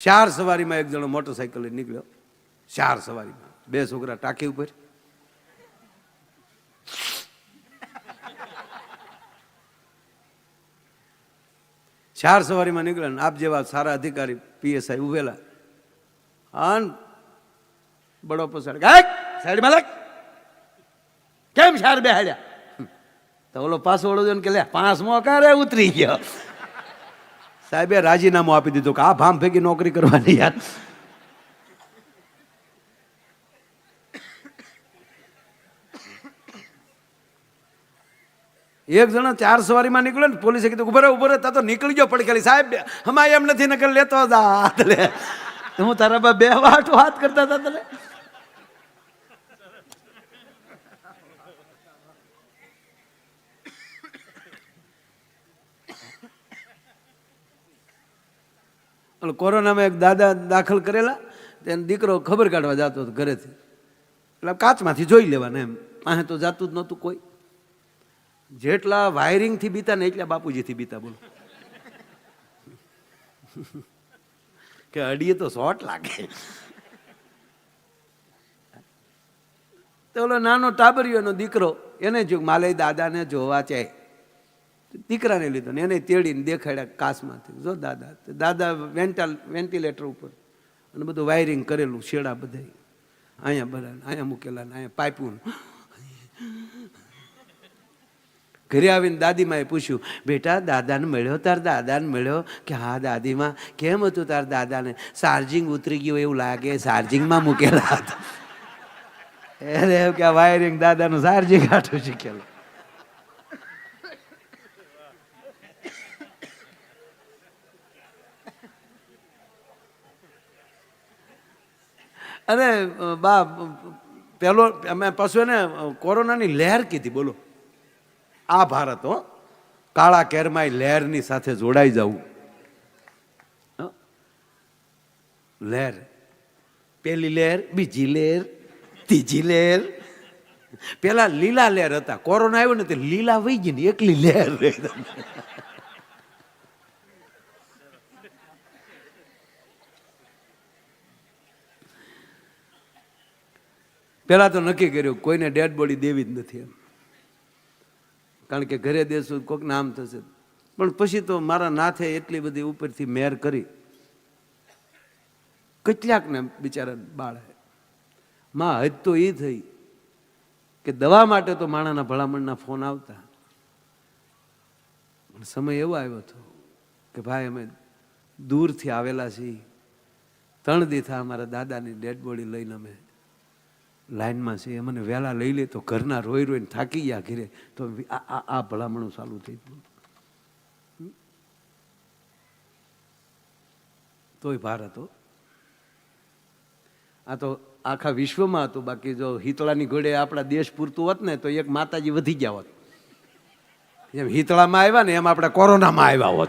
ચાર સવારીમાં એક જણો મોટરસાઇકલ નીકળ્યો. ચાર સવારીમાં. બે છોકરા ટાંકી ઉપર. ચાર સવારીમાં નીકળ્યા ને આપ જેવા સારા અધિકારી પીએસઆઈ ઉભેલા. અન બડો ગાય સાઈડમાં લાગ. કેમ ચાર બેહાડ્યા? તો ઓલો પાછો ઓળો કે, લે, પાંચ મો કારે ઉતરી ગયો? સાહેબે રાજીનામું આપી દીધું કે આ ભામ ભેગી નોકરી કરવાની યાર. એક જણા ચાર સવારીમાં નીકળ્યો ને પોલીસે કીધું ઉભરે ઉભરે તા તો નીકળી ગયો પડકેલી સાહેબ અમારે એમ નથી નકર લેતો હતા હું તારા બે વાટ વાત કરતા હતા તને? ઓલો કોરોનામાં એક દાદા દાખલ કરેલા તેને દીકરો ખબર કાઢવા જતો હતો ઘરેથી. એટલે કાચમાંથી જોઈ લેવાના એમ. પાસે તો જાતું જ નહોતું કોઈ. જેટલા વાયરિંગથી બીતા ને એટલા બાપુજીથી બીતા, બોલો. કે અડીએ તો શોર્ટ લાગે. તો ઓલો નાનો ટાબરિયોનો દીકરો, એને જો માલે દાદાને જોવા ચાય. દીકરાને લીધો ને એને તેડીને દેખાડ્યા કાસમાંથી. જો દાદા દાદા વેન્ટલ, વેન્ટિલેટર ઉપર અને બધું વાયરિંગ કરેલું, શેડા બધા અહીંયા બધા અહીંયા મૂકેલા ને અહીંયા પાઇપું ઘરે આવીને દાદીમાએ પૂછ્યું, બેટા, દાદાને મળ્યો? તાર દાદાને મળ્યો? કે હા, દાદીમાં, કેમ હતું તાર દાદાને? ચાર્જિંગ ઉતરી ગયું એવું લાગે ચાર્જિંગમાં મૂકેલા હતા. એટલે એમ કે વાયરિંગ દાદાનું ચાર્જિંગ આઠું શીખેલું. અરે બા, પેલો, અમે પાછું એને કોરોનાની લહેર કીધી, બોલો. આ ભારત, હો. કાળા કેરમાય લહેરની સાથે જોડાઈ જવું? લહેર. પેલી લહેર, બીજી લહેર, ત્રીજી લહેર. પેલા લીલા લહેર હતા. કોરોના આવ્યો ને તે લીલા વહી ગઈ ને એકલી લહેર. રહી પેલા તો નક્કી કર્યું, કોઈને ડેડ બોડી દેવી જ નથી એમ. કારણ કે ઘરે દેશું કોઈક નામ થશે. પણ પછી તો મારા નાથે એટલી બધી ઉપરથી મેર કરી. કેટલાકને બિચારા બાળે માં હદ તો એ થઈ કે દવા માટે તો માણાના ભલામણના ફોન આવતા. પણ સમય એવો આવ્યો હતો કે ભાઈ અમે દૂરથી આવેલા છીએ. ત્રણ દીથા અમારા દાદાની ડેડ બોડી લઈને અમે. લાઈનમાં છે, મને વહેલા લઈ લે તો ઘરના રોઈ રોઈને થાકી ગયા ઘીરે. તો આ આ ભલામણું ચાલુ થઈ ગયું. તોય ભારત હતો. આ તો આખા વિશ્વમાં હતું. બાકી જો હિતળાની ઘોડે આપણા દેશ પૂરતું હોત ને, તો એક માતાજી વધી ગયા હોત. જેમ હિતળામાં આવ્યા ને, એમ આપણે કોરોનામાં આવ્યા હોત.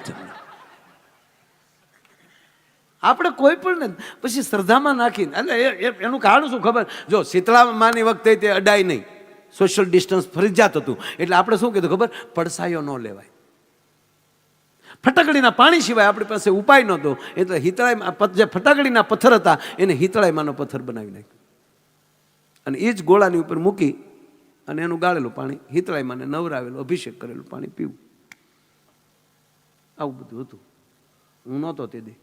આપણે કોઈ પણ પછી શ્રદ્ધામાં નાખીને એટલે એનું કારણ શું ખબર? જો, શીતળામાની વખતે તે અડાય નહીં. સોશિયલ ડિસ્ટન્સ ફરજિયાત હતું. એટલે આપણે શું કીધું ખબર? પડસાયો ન લેવાય. ફટાકડીના પાણી સિવાય આપણી પાસે ઉપાય નહોતો. એટલે હિતળાઈ જે ફટાકડીના પથ્થર હતા, એને હિતળાઈમાંનો પથ્થર બનાવી નાખ્યો. અને એ જ ગોળાની ઉપર મૂકી અને એનું ગાળેલું પાણી હિતળાઈમાંને નવરાવેલું, અભિષેક કરેલું પાણી પીવું. આવું બધું હતું. હું નહોતો તે દી.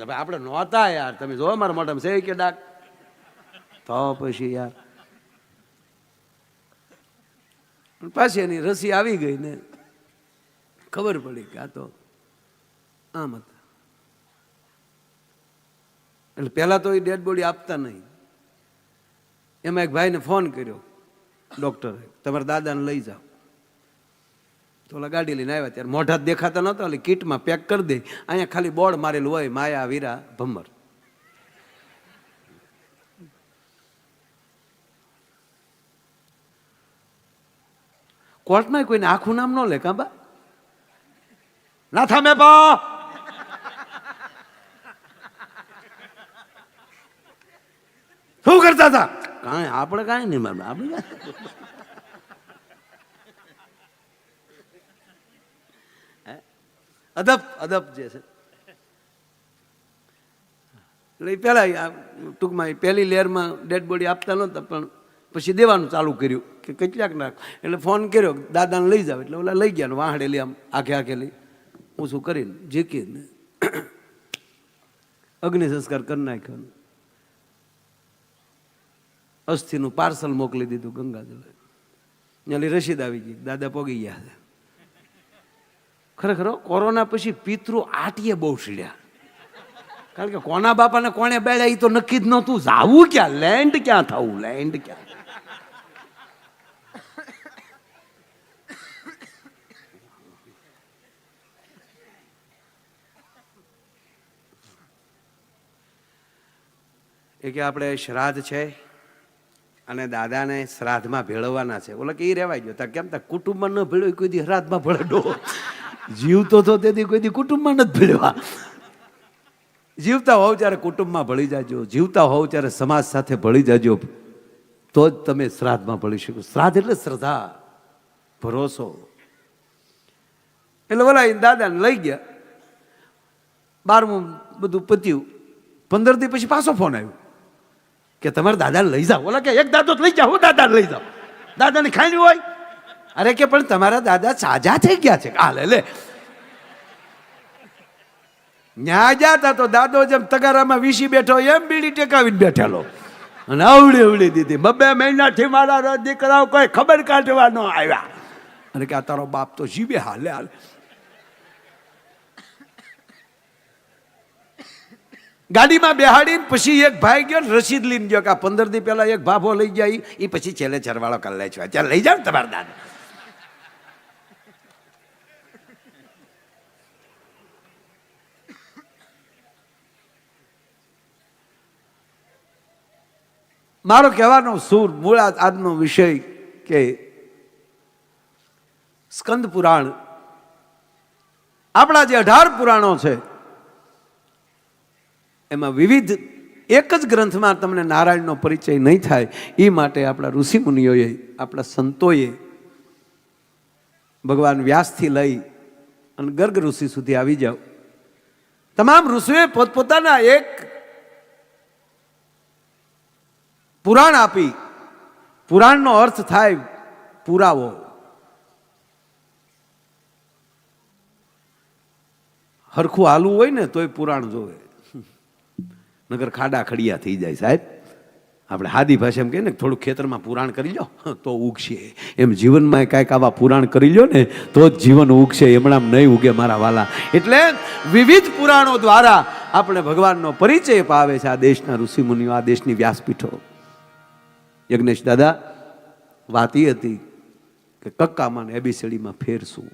હવે આપણે નહોતા યાર. તમે જો મારા મોઢામાં, છે કે ડાક? તો પછી યાર. પાછી એની રસી આવી ગઈ ને, ખબર પડી કે આ તો આમ હતા. એટલે પહેલા તો એ ડેડ બોડી આપતા નહીં. એમાં એક ભાઈને ફોન કર્યો ડૉક્ટરે તમારા દાદાને લઈ જાઓ. તો ઓલા ગાડી લઈને આવ્યા ત્યારે મોઢા દેખાતા નહોતા એટલે કીટમાં પેક કરી દે. અહીંયા ખાલી બોર્ડ મારેલું હોય, માયા, વીરા, ભમર. કોર્ટમાં કોઈને આખું નામ ન લે કાંબા ના થામે પા! શું કરતા હતા? કાંઈ, આપણે કાંઈ નહીં આપણે અદબ અદબ જે છે. એટલે પહેલાં ટૂંકમાં એ પહેલી લેયરમાં ડેડ બોડી આપતા નહોતા, પણ પછી દેવાનું ચાલુ કર્યું કે કેટલાક નાખ. એટલે ફોન કર્યો, દાદાને લઈ જાવ એટલે ઓલા લઈ ગયા વાહણે વાહડે આમ આખે આખે લઈ. શું કરીને? જીકીને અગ્નિ સંસ્કાર કરી નાખ્યો અસ્થિનું પાર્સલ મોકલી દીધું ગંગાજલ એટલે રસીદ આવી ગઈ. દાદા પોગી ગયા ખરેખર કોરોના પછી પિતૃ આટીએ બહુ સીડ્યા કારણ કે કોના બાપાને કોણે બેડ્યા એ તો નક્કી જ નહોતું. જાવું ક્યાં? લેન્ડ ક્યાં થવું? લેન્ડ ક્યાં? એ કે આપણે શ્રાદ્ધ છે અને દાદાને શ્રાદ્ધમાં ભેળવવાના છે. ઓલા કે એ રહેવાય ગયો. કેમ તા કુટુંબમાં ન ભેળવ્યું, કોઈ દી શ્રાદ્ધમાં ભળડો. જીવતો તો તેથી કોઈ દી કુટુંબમાં નથી ભેળવા જીવતા હોવ ત્યારે કુટુંબમાં ભળી જાજો. જીવતા હોવ ત્યારે સમાજ સાથે ભળી જાજો. તો જ તમે શ્રાદ્ધમાં ભળી શકો. શ્રાદ્ધ એટલે શ્રદ્ધા, ભરોસો. એટલે ઓલા એ દાદાને લઈ ગયા. બારમું બધું પત્યું. પંદર દી પછી પાછો ફોન આવ્યો. કે તમારે દાદાને લઈ જાઓ. ઓલા કે, એક દાદો લઈ જાઓ. હું દાદાને લઈ જાઓ દાદાને ખાઈ હોય. અરે કે પણ તમારા દાદા સાજા થઈ ગયા છે. હાલે લે ન્યા જાતા તો દાદો જેમ તગારામાં વીસી બેઠો, એમ બીડી ટેકાવીને બેઠેલો. અને અવળી અવળી દીધી. બબે મહિનાથી મારા દીકરાઓ કોઈ ખબર કાઢવા ન આવ્યા. અને કે આ તારો બાપ તો જીવે હાલે હાલે. ગાડીમાં બેહાડીને પછી એક ભાઈ ગયો ને રસીદ લઈને ગયો કે આ પંદર દી પહેલા એક ભાભો લઈ ગયા એ પછી છેલ્લે ચરવાળો કરી લે છે ચાલ લઈ ને તમારા દાદા. મારો કહેવાનો સૂર મૂળ આજનો વિષય કે સ્કંદ પુરાણ. આપણા જે અઢાર પુરાણો છે, એમાં વિવિધ એક જ ગ્રંથમાં તમને નારાયણનો પરિચય નહીં થાય, એ માટે આપણા ઋષિમુનિઓએ, આપણા સંતોએ ભગવાન વ્યાસથી લઈ અને ગર્ગ ઋષિ સુધી આવી જાઓ. તમામ ઋષિઓએ પોતપોતાના એક પુરાણ આપી. પુરાણનો અર્થ થાય પુરાવો. હરખું હાલવું હોય ને તોય પુરાણ જોવે. નગર ખાડા ખડિયા થઈ જાય સાહેબ. આપણે હાદી ભાષા એમ કહીએ ને થોડું ખેતરમાં પુરાણ કરી લો તો ઉગશે. એમ જીવનમાં કાંઈક આવા પુરાણ કરી લો ને, તો જ જીવન ઉગશે. એમણામ નહીં ઉગે મારા વાલા. એટલે વિવિધ પુરાણો દ્વારા આપણે ભગવાનનો પરિચય પાવે છે આ દેશના ઋષિમુનિઓ આ દેશની વ્યાસપીઠો. યજ્ઞેશ દાદા વાત એ હતી કે કક્કામાં એબીસીડીમાં ફેર શું